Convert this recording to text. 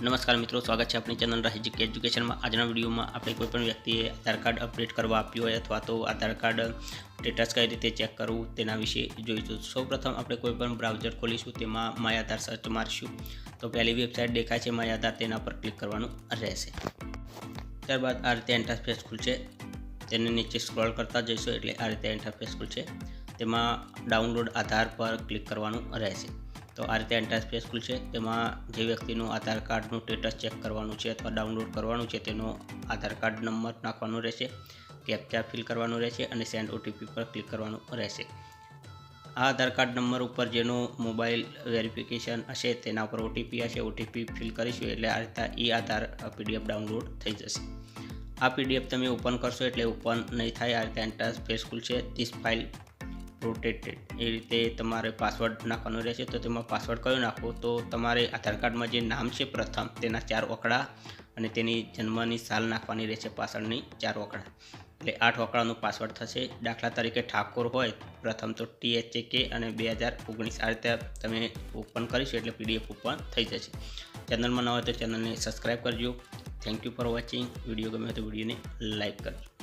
નમસ્કાર મિત્રો, સ્વાગત છે આપણી ચેનલ રાહિજિક એજ્યુકેશનમાં. આજના વિડીયોમાં આપણે કોઈપણ વ્યક્તિએ આધાર કાર્ડ અપડેટ કરવા આપ્યું હોય અથવા તો આધાર કાર્ડ સ્ટેટસ કઈ રીતે ચેક કરવું તેના વિશે જોઈશું. સૌપ્રથમ આપણે કોઈપણ બ્રાઉઝર ખોલીશું, તેમાં માય આધાર સર્ચ મારશું. તો પહેલી વેબસાઇટ દેખાય છે, માય આધાર તેના પર ક્લિક કરવાનું રહેશે. ત્યારબાદ આ રીતે ઇન્ટરફેસ ખુલશે. તેને નીચે સ્ક્રોલ કરતા જઈશું, એટલે આ રીતે ઇન્ટરફેસ ખુલશે. તેમાં ડાઉનલોડ આધાર પર ક્લિક કરવાનું રહેશે. તો આ રીતે એન્ટ્રન્સ સ્કૂલ છે. તેમાં જે વ્યક્તિનું આધાર કાર્ડનું સ્ટેટસ ચેક કરવાનું છે અથવા ડાઉનલોડ કરવાનું છે, તેનો આધાર કાર્ડ નંબર નાખવાનો રહેશે કેપ્ચા ફિલ કરવાનું રહેશે અને સેન્ડ ઓટીપી પર ક્લિક કરવાનું રહેશે. આ આધાર કાર્ડ નંબર ઉપર જેનો મોબાઈલ વેરિફિકેશન હશે, તેના પર ઓટીપી હશે. ઓટીપી ફિલ કરીશું એટલે આ રીતે ઈ આધાર પીડીએફ ડાઉનલોડ થઈ જશે. આ પીડીએફ તમે ઓપન કરશો એટલે ઓપન નહીં થાય. આ રીતે ઇન્ટરફેસ ખુલશે ધીસ ફાઇલ પ્રોટેક્ટેડ એ રીતે તમારે પાસવર્ડ નાખવાનો રહેશે તો તેમાં પાસવર્ડ કયો નાખો? તો તમારે આધાર કાર્ડમાં જે નામ છે પ્રથમ, તેના ચાર ઓકડા અને તેની જન્મની સાલ નાખવાની રહેશે પાછળની ચાર ઓકડા એટલે આઠ ઓકડાનો પાસવર્ડ થશે. દાખલા તરીકે ઠાકોર હોય, પ્રથમ તો ટી એચ કે અને બે હજાર ઓગણીસ આ રીતે તમે ઓપન કરીશું એટલે પીડીએફ ઓપન થઈ જશે. ચેનલમાં ન હોય તો ચેનલને સબસ્ક્રાઈબ કરજો. Thank you for watching video ગમે તો વિડીયોને લાઈક કરજો.